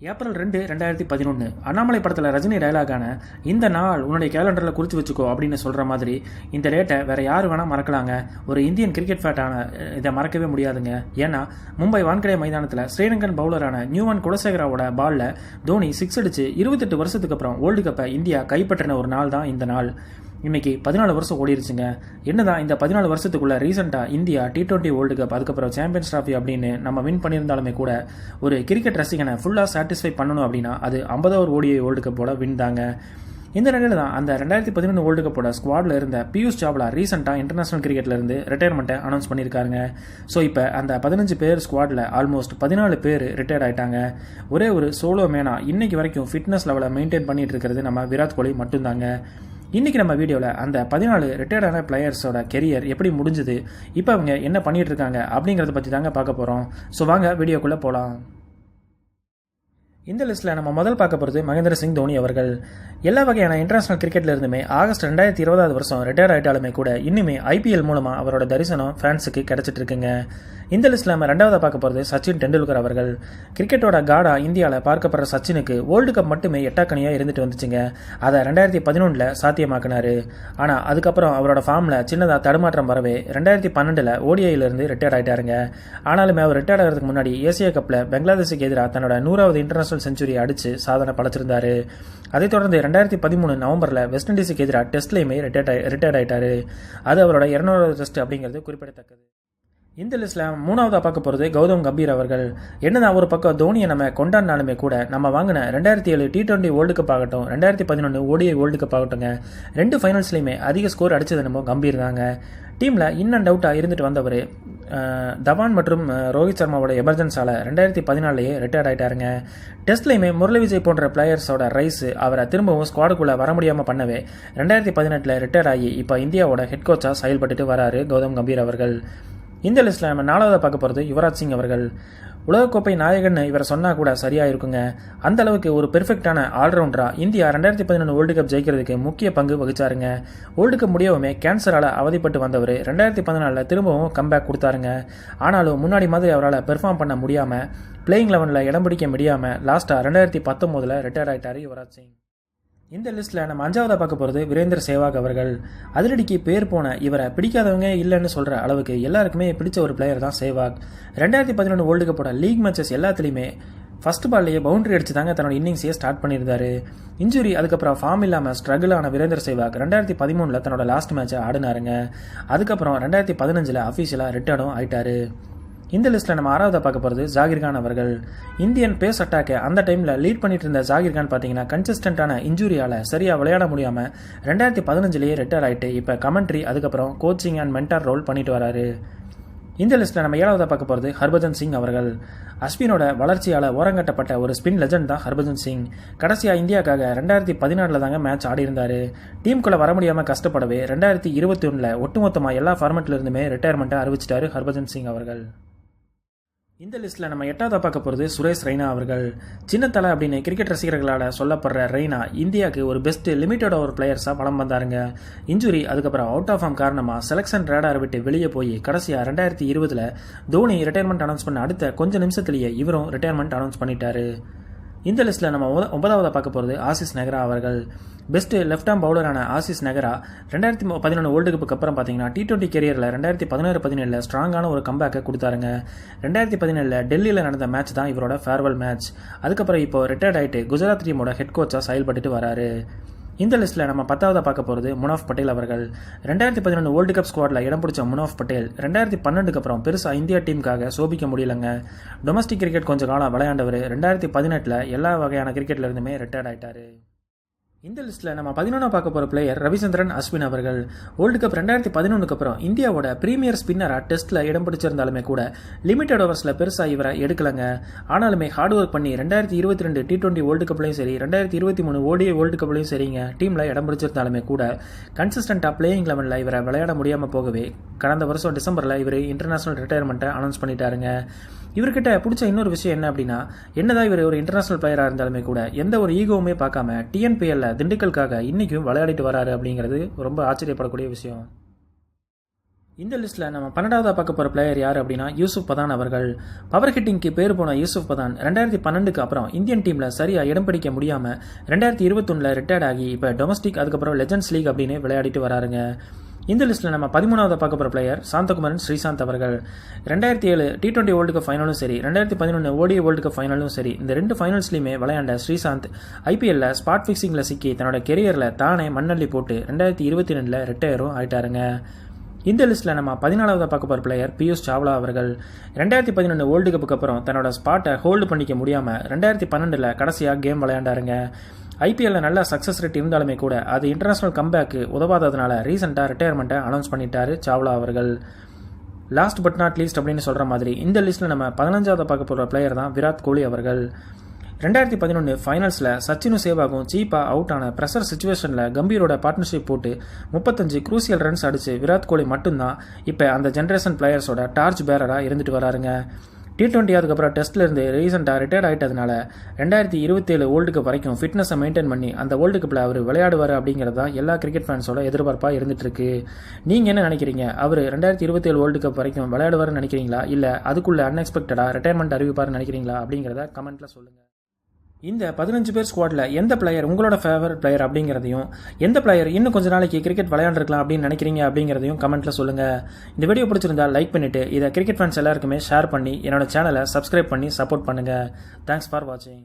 April ரெண்டு ரெண்டாயிரத்தி பதினொன்று அண்ணாமலை படத்தில் ரஜினி டயலாகான இந்த நாள் உன்னுடைய கேலண்டரில் குறித்து வச்சுக்கோ அப்படின்னு சொல்கிற மாதிரி இந்த டேட்டை வேற யார் வேணால் மறக்கலாங்க. ஒரு இந்தியன் கிரிக்கெட் ஃபேட்டான இதை மறக்கவே முடியாதுங்க. ஏன்னா மும்பை வான்கடை மைதானத்தில் ஸ்ரீலங்கன் பவுலரான நியூவன் குலசேகராவோட பாலில் தோனி சிக்ஸ் அடித்து இருபத்தெட்டு வருஷத்துக்கு அப்புறம் வேர்ல்டு கப்பை இந்தியா கைப்பற்றின ஒரு நாள் தான் இந்த நாள். இன்னைக்கு பதினாலு வருஷம் ஓடிருச்சுங்க. என்னதான் இந்த பதினாலு வருஷத்துக்குள்ள ரீசெண்டாக India T twenty world cup அதுக்கப்புறம் சாம்பியன்ஸ் ட்ராஃபி அப்படின்னு நம்ம வின் பண்ணியிருந்தாலுமே கூட ஒரு கிரிக்கெட் ரசிகனை ஃபுல்லாக சாட்டிஸ்ஃபை பண்ணணும் அப்படின்னா அது ஐம்பதாவது ஓடிஐ வேர்ல்டு கப்போட வின் தாங்க. இந்த நிலையில தான் அந்த ரெண்டாயிரத்தி பதினொன்று வேர்ல்டு கப்போட ஸ்குவாடில் இருந்த பியூஷ் சாவ்லா ரீசெண்டாக இன்டர்நேஷனல் கிரிக்கெட்ல இருந்து ரிட்டையர்மெண்ட்டை அனௌன்ஸ் பண்ணியிருக்காருங்க. ஸோ இப்போ அந்த பதினஞ்சு பேர் ஸ்குவாடில் ஆல்மோஸ்ட் பதினாலு பேர் ரிட்டையர்ட் ஆயிட்டாங்க. ஒரே ஒரு சோலோ மேனா இன்னைக்கு வரைக்கும் ஃபிட்னஸ் லெவலை மெயின்டைன் பண்ணிட்டு இருக்கிறது நம்ம விராட் கோலி மட்டும்தாங்க. இன்னைக்கு நம்ம வீடியோவில் அந்த பதினாலு ரிட்டையர்டான பிளேயர்ஸோட கெரியர் எப்படி முடிஞ்சுது இப்போ அவங்க என்ன பண்ணிகிட்ருக்காங்க இருக்காங்க அப்படிங்கிறத பற்றி தாங்க பார்க்க போகிறோம் ஸோ வாங்க வீடியோக்குள்ளே போகலாம் இந்த லிஸ்ட்டில் நம்ம முதல் பார்க்க போகிறது மகேந்திர சிங் தோனி அவர்கள். எல்லா வகையான இன்டர்நேஷனல் கிரிக்கெட்ல இருந்துமே ஆகஸ்ட் ரெண்டாயிரத்தி இருபதாவது வருஷம் ரிட்டையர் ஆயிட்டாலுமே கூட இன்னுமே ஐபிஎல் மூலமாக அவரோட தரிசனம் ஃபேன்ஸுக்கு கிடச்சிட்டு இருக்குங்க. இந்த லிஸ்ட்டில் நம்ம ரெண்டாவதாக பார்க்க போகிறது சச்சின் டெண்டுல்கர் அவர்கள். கிரிக்கெட்டோட காடா இந்தியாவில் பார்க்கப்படுற சச்சினுக்கு வேர்ல்டு கப் மட்டுமே எட்டாக்கணியாக இருந்துட்டு வந்துச்சுங்க. அதை ரெண்டாயிரத்தி பதினொன்றில் சாத்தியமாக்குனாரு. ஆனால் அதுக்கப்புறம் அவரோட ஃபார்மில் சின்னதாக தடுமாற்றம் வரவே ரெண்டாயிரத்தி பன்னெண்டில் ஓடிஐயிலிருந்து ரிட்டையர்ட் ஆகிட்டாருங்க ஆனாலுமே அவர் ரிட்டையர்ட் ஆகிறதுக்கு முன்னாடி ஏசியா கப்பில் பங்களாதேஷுக்கு எதிராக தன்னோட நூறாவது இன்டர்நேஷனல் செஞ்சுரி அடித்து சாதனை படைச்சிருந்தாரு. அதைத் தொடர்ந்து ரெண்டாயிரத்தி பதிமூணு நவம்பரில் வெஸ்ட் இண்டீஸுக்கு எதிராக டெஸ்ட்லேயுமே ரிட்டையர்ட் ரிட்டையர்ட் ஆயிட்டாரு. அது அவரோட இரநூறாவது டெஸ்ட் அப்படிங்கிறது குறிப்பிடத்தக்கது. இந்த லிஸ்ட்டில் மூணாவதாக பார்க்க போகிறது கௌதம் கம்பீர் அவர்கள். என்னதான் ஒரு பக்கம் தோனியை நம்ம கொண்டாடினாலுமே கூட நம்ம வாங்கின ரெண்டாயிரத்தி ஏழு டி டுவெண்ட்டி வேர்ல்டு கப் ஆகட்டும் ரெண்டாயிரத்தி பதினொன்று ஓடிஐ வேர்ல்டு கப் ஆகட்டும்ங்க ரெண்டு ஃபைனல்ஸ்லையுமே அதிக ஸ்கோர் அடிச்சது என்னமோ கம்பீர் தாங்க. டீமில் இன் அண்ட் அவுட்டாக இருந்துட்டு வந்தவர் தவான் மற்றும் ரோஹித் சர்மாவோட எமர்ஜென்ஸால் ரெண்டாயிரத்தி பதினாலேயே ரிட்டையர்ட் ஆகிட்டாருங்க டெஸ்ட்லையுமே முரளி விஜய் போன்ற பிளேயர்ஸோட ரைஸ் அவரை திரும்பவும் ஸ்குவாடுக்குள்ளே வர முடியாமல் பண்ணவே ரெண்டாயிரத்தி பதினெட்டில் ரிட்டையர்ட் ஆகி இப்போ இந்தியாவோட ஹெட் கோச்சாக செயல்பட்டுட்டு வராரு கௌதம் கம்பீர் அவர்கள். இந்த லிஸ்ட்டில் நம்ம நாலாவதாக பார்க்க போகிறது யுவராஜ் சிங் அவர்கள். உலகக்கோப்பை நாயகன் இவரை சொன்னால் கூட சரியாக இருக்குங்க. அந்த அளவுக்கு ஒரு பெர்ஃபெக்டான ஆல்ரவுண்டராக இந்தியா ரெண்டாயிரத்தி பதினொன்று வேர்ல்டு கப் ஜெயிக்கிறதுக்கு முக்கிய பங்கு வகிச்சாருங்க. வேர்ல்டு கப் முடியவுமே கேன்சரால் அவதிப்பட்டு வந்தவர் ரெண்டாயிரத்தி பதினாலில் திரும்பவும் கம்பேக் கொடுத்தாருங்க. ஆனாலும் முன்னாடி மாதிரி அவரால் பெர்ஃபார்ம் பண்ண முடியாமல் பிளேயிங் லெவனில் இடம் பிடிக்க முடியாமல் லாஸ்ட்டாக ரெண்டாயிரத்தி பத்தொம்போதில் ரிட்டையர் ஆயிட்டார் யுவராஜ் சிங். இந்த லிஸ்ட்டில் நம்ம அஞ்சாவதாக பார்க்க போகிறது வீரேந்திர சேவாக் அவர்கள். அதிரடிக்கு பேர் போன இவரை பிடிக்காதவங்க இல்லைன்னு சொல்கிற அளவுக்கு எல்லாருக்குமே பிடிச்ச ஒரு பிளேயர் தான் சேவாக். ரெண்டாயிரத்தி பதினொன்று வேர்ல்டு கப்போட லீக் மேட்சஸ் எல்லாத்துலேயுமே ஃபர்ஸ்ட் பால்லையே பவுண்டரி அடிச்சு தாங்க தன்னோட இன்னிங்ஸையே ஸ்டார்ட் பண்ணியிருந்தாரு. இன்ஜுரி அதுக்கப்புறம் ஃபார்ம் இல்லாமல் ஸ்ட்ரகிள் ஆன வீரேந்திர சேவாக் ரெண்டாயிரத்தி பதிமூணில் தன்னோட லாஸ்ட் மேட்சை ஆடினாருங்க. அதுக்கப்புறம் ரெண்டாயிரத்தி பதினஞ்சில் அஃபீஷியலாக ரிட்டர்னும் ஆயிட்டாரு. இந்த லிஸ்ட்டில் நம்ம ஆறாவதாக பார்க்க போகிறது ஜாகிர்கான் அவர்கள். இந்தியன் பேஸ் அட்டாக்கை அந்த டைமில் லீட் பண்ணிட்டு இருந்த ஜாகிர்கான் பார்த்தீங்கன்னா கன்சிஸ்டண்ட்டான இன்ஜுரியால் சரியாக விளையாட முடியாமல் ரெண்டாயிரத்தி பதினஞ்சுலேயே ரிட்டையர் ஆகிட்டு இப்போ கமெண்ட்ரி அதுக்கப்புறம் கோச்சிங் அண்ட் மென்டார் ரோல் பண்ணிட்டு வராரு. இந்த லிஸ்ட்டில் நம்ம ஏழாவதாக பார்க்க போகிறது ஹர்பஜன் சிங் அவர்கள். அஸ்வினோட வளர்ச்சியால் ஓரங்கட்டப்பட்ட ஒரு ஸ்பின் லெஜண்ட் தான் ஹர்பஜன் சிங். கடைசியாக இந்தியாவுக்காக ரெண்டாயிரத்தி பதினாலில் தாங்க மேட்ச் ஆடி இருந்தார். டீமுக்குள்ளே வர முடியாமல் கஷ்டப்படவே ரெண்டாயிரத்தி இருபத்தி ஒன்றில் ஒட்டுமொத்தமாக எல்லா ஃபார்மெட்டிலிருந்துமே ரிட்டையர்மெண்ட்டை அறிவிச்சிட்டாரு ஹர்பஜன் சிங் அவர்கள். இந்த லிஸ்ட்டில் நம்ம எட்டாவதாக பார்க்க போகிறது சுரேஷ் ரெய்னா அவர்கள். சின்ன தலை அப்படின்னு கிரிக்கெட் ரசிகர்களால் சொல்லப்படுற ரெய்னா இந்தியாவுக்கு ஒரு பெஸ்ட் லிமிட்டட் ஓவர் பிளேயர்ஸாக பலம் வந்தாருங்க. இன்ஜுரி அதுக்கப்புறம் அவுட் ஆஃப் ஃபார்ம் காரணமாக செலெக்ஷன் ரேடார் விட்டு வெளியே போய் கடைசியாக ரெண்டாயிரத்தி இருபதில் தோனி ரிட்டையர்மெண்ட் அனௌன்ஸ் பண்ண அடுத்த கொஞ்சம் நிமிஷத்துலேயே இவரும் ரிட்டையர்மெண்ட் அனௌன்ஸ் பண்ணிட்டாரு. இந்த லிஸ்ட்டில் நம்ம ஒன்பதாவதாக பார்க்க போகிறது ஆசிஸ் நெகரா அவர்கள். Best left arm பவுலரான as is Nehra ரெண்டாயிரத்தி பதினொன்று வேர்ல்டு கப்புக்கு அப்புறம் பார்த்தீங்கன்னா டி டுவெண்ட்டி கெரியரில் ரெண்டாயிரத்தி பதினாறு பதினேழில் ஸ்ட்ராங்கான ஒரு கம்பேக்கை கொடுத்தாருங்க. ரெண்டாயிரத்தி பதினேழில் டெல்லியில் நடந்த மேட்ச் தான் இவரோட ஃபேர்வெல் மேட்ச் அதுக்கப்புறம் இப்போ ரிட்டையர்ட் ஆகிட்டு குஜராத் டீமோட ஹெட் கோச்சாக செயல்பட்டுட்டு வராரு. இந்த லிஸ்ட்டில் நம்ம பத்தாவதாக பார்க்க போகிறது முனாஃப் பட்டேல் அவர்கள். ரெண்டாயிரத்தி பதினொன்று வேர்ல்டு கப் ஸ்குவாடில் இடம் பிடிச்ச முனாஃப் பட்டேல் ரெண்டாயிரத்தி பன்னெண்டுக்கு அப்புறம் பெருசாக இந்தியா டீமுக்காக சோபிக்க முடியலங்க. டொமஸ்டிக் கிரிக்கெட் கொஞ்சம் காலம் விளையாண்டவர். ரெண்டாயிரத்தி பதினெட்டில் எல்லா வகையான கிரிக்கெட்லேருந்துமே ரிட்டையர்ட் ஆகிட்டார் இந்த லிஸ்ட்டில் நம்ம பதினொன்றா பார்க்க போகிற பிளேயர் ரவிச்சந்திரன் அஸ்வின் அவர்கள். வேர்ல்டு கப் ரெண்டாயிரத்தி பதினொன்றுக்கு அப்புறம் இந்தியாவோட பிரீமியர் ஸ்பின்னராக டெஸ்ட்டில் இடம் பிடிச்சிருந்தாலுமே கூட லிமிடெட் ஓவர்ஸில் பெருசாக இவரை எடுக்கலங்க. ஆனாலுமே ஹார்ட் ஒர்க் பண்ணி ரெண்டாயிரத்தி இருபத்தி ரெண்டு டி டுவெண்ட்டி வேர்ல்டு கப்லையும் சரி ரெண்டாயிரத்தி இருபத்தி மூணு ஓடிஐ வேர்ல்டு கப்லையும் சரிங்க டீமில் இடம் பிடிச்சிருந்தாலுமே கூட கன்சிஸ்டண்ட்டாக பிளேயிங் லெவனில் இவரை விளையாட முடியாமல் போகவே கடந்த வருஷம் டிசம்பரில் இவர் இன்டர்நேஷனல் ரிட்டையர்மெண்ட்டை அனௌன்ஸ் பண்ணிட்டாருங்க. இவர்கிட்ட பிடிச்ச இன்னொரு விஷயம் என்ன அப்படின்னா என்னதான் இவர் ஒரு இன்டர்நேஷனல் பிளேயராக இருந்தாலுமே கூட எந்த ஒரு ஈகோவுமே பார்க்காம டிஎன்பிஎல்ல திண்டுக்கலுக்காக இன்றைக்கும் விளையாடிட்டு வராரு அப்படிங்கிறது ரொம்ப ஆச்சரியப்படக்கூடிய விஷயம். இந்த லிஸ்ட்டில் நம்ம பன்னெண்டாவதாக பார்க்க போகிற பிளேயர் யார் அப்படின்னா யூசுப் பதான் அவர்கள். பவர் ஹிட்டிங்க்கு பேர் போன யூசுப் பதான் ரெண்டாயிரத்தி பன்னெண்டுக்கு அப்புறம் இந்தியன் டீமில் சரியாக இடம் பிடிக்க முடியாமல் ரெண்டாயிரத்தி இருபத்தொன்னில் ரிட்டையர்ட் ஆகி இப்போ டொமஸ்டிக் அதுக்கப்புறம் லெஜண்ட்ஸ் லீக் அப்படின்னு விளையாடிட்டு வராருங்க. இந்த லிஸ்ட்டில் நம்ம பதிமூணாவது பார்க்க போகிற பிளேயர் சாந்தகுமாரன் ஸ்ரீசாந்த் அவர்கள். ரெண்டாயிரத்தி ஏழு டி டுவெண்ட்டி வேர்ல்டு கப் ஃபைனலும் சரி ரெண்டாயிரத்தி பதினொன்று ஓடி வேர்ல்டு கப் ஃபைனலும் சரி இந்த ரெண்டு ஃபைனல்ஸ்லையுமே விளையாண்ட ஸ்ரீசாந்த் ஐபிஎல்ல ஸ்பாட் ஃபிக்ஸிங்கில் சிக்கி தன்னோட கெரியரில் தானே மண்ணள்ளி போட்டு ரெண்டாயிரத்தி இருபத்தி ரெண்டில் ரிட்டையரும் ஆயிட்டாருங்க. இந்த லிஸ்ட்டில் நம்ம பதினாலாவது பார்க்க போகிற பிளேயர் பியூஷ் சாவ்லா அவர்கள். ரெண்டாயிரத்தி பதினொன்று வேர்ல்டு கப்புக்கு அப்புறம் தன்னோட ஸ்பாட்டை ஹோல்டு பண்ணிக்க முடியாமல் ரெண்டாயிரத்தி பன்னெண்டில் கடைசியாக கேம் விளையாண்டாருங்க. ஐபிஎல்ல நல்ல சக்ஸஸ் ரேட் இருந்தாலுமே கூட அது இன்டர்நேஷ்னல் கம்பேக்கு உதவாததுனால ரீசெண்டாக ரிட்டையர்மெண்ட்டை அனௌன்ஸ் பண்ணிட்டாரு சாவ்லா அவர்கள். லாஸ்ட் பட் நாட் லீஸ்ட் அப்படின்னு சொல்கிற மாதிரி இந்த லிஸ்ட்டில் நம்ம பதினஞ்சாவது பார்க்க போகிற பிளேயர் தான் விராட் கோலி அவர்கள். ரெண்டாயிரத்தி பதினொன்று ஃபைனல்ஸில் சச்சினும் சேவாகும் சீப்பாக அவுட் ஆன ப்ரெஷர் சுச்சுவேஷனில் கம்பீரோட பார்ட்னர்ஷிப் போட்டு முப்பத்தஞ்சு குரூசியல் ரன்ஸ் அடித்து விராட் கோலி மட்டும்தான் இப்போ அந்த ஜென்ரேஷன் பிளேயர்ஸோட டார்ச் பேரராக இருந்துட்டு வராருங்க. டி டுவெண்ட்டி அதுக்கப்புறம் டெஸ்ட்லேருந்து ரீசெண்டாக ரிட்டையர்ட் ஆகிட்டதுனால ரெண்டாயிரத்தி இருபத்தேழு வேர்ல்டு கப் வரைக்கும் ஃபிட்னஸை மெயின்டைன் பண்ணி அந்த வேர்ல்டு கப்பில் அவர் விளையாடுவார் அப்படிங்கிறது தான் எல்லா கிரிக்கெட் ஃபேன்ஸோட எதிர்பார்ப்பாக இருந்துகிட்ருக்கு நீங்கள் என்ன நினைக்கிறீங்க? அவர் ரெண்டாயிரத்தி இருபத்தேழு வேர்ல்டு கப் வரைக்கும் விளையாடுவார்னு நினைக்கிறீங்களா? இல்லை அதுக்குள்ளே அன்எக்ஸ்பெக்டடாக ரிட்டையர்மெண்ட் அறிவிப்பார்னு நினைக்கிறீங்களா? அப்படிங்கிறத கமெண்ட்டில் சொல்லுங்கள் இந்த பதினஞ்சு பேர் ஸ்குவாடில் எந்த பிளேயர் உங்களோட ஃபேவரட் பிளேயர் அப்படிங்கிறதையும் எந்த பிளேயர் இன்னும் கொஞ்ச நாளைக்கு கிரிக்கெட் விளையாண்டுருக்கலாம் அப்படின்னு நினைக்கிறீங்க அப்படிங்கிறதையும் கமெண்ட்டில் சொல்லுங்கள் இந்த வீடியோ பிடிச்சிருந்தா லைக் பண்ணிவிட்டு இதை கிரிக்கெட் ஃபேன்ஸ் எல்லாருக்குமே ஷேர் பண்ணி என்னோட சேனலை சப்ஸ்கிரைப் பண்ணி சப்போர்ட் பண்ணுங்கள் தேங்க்ஸ் ஃபார் வாட்சிங்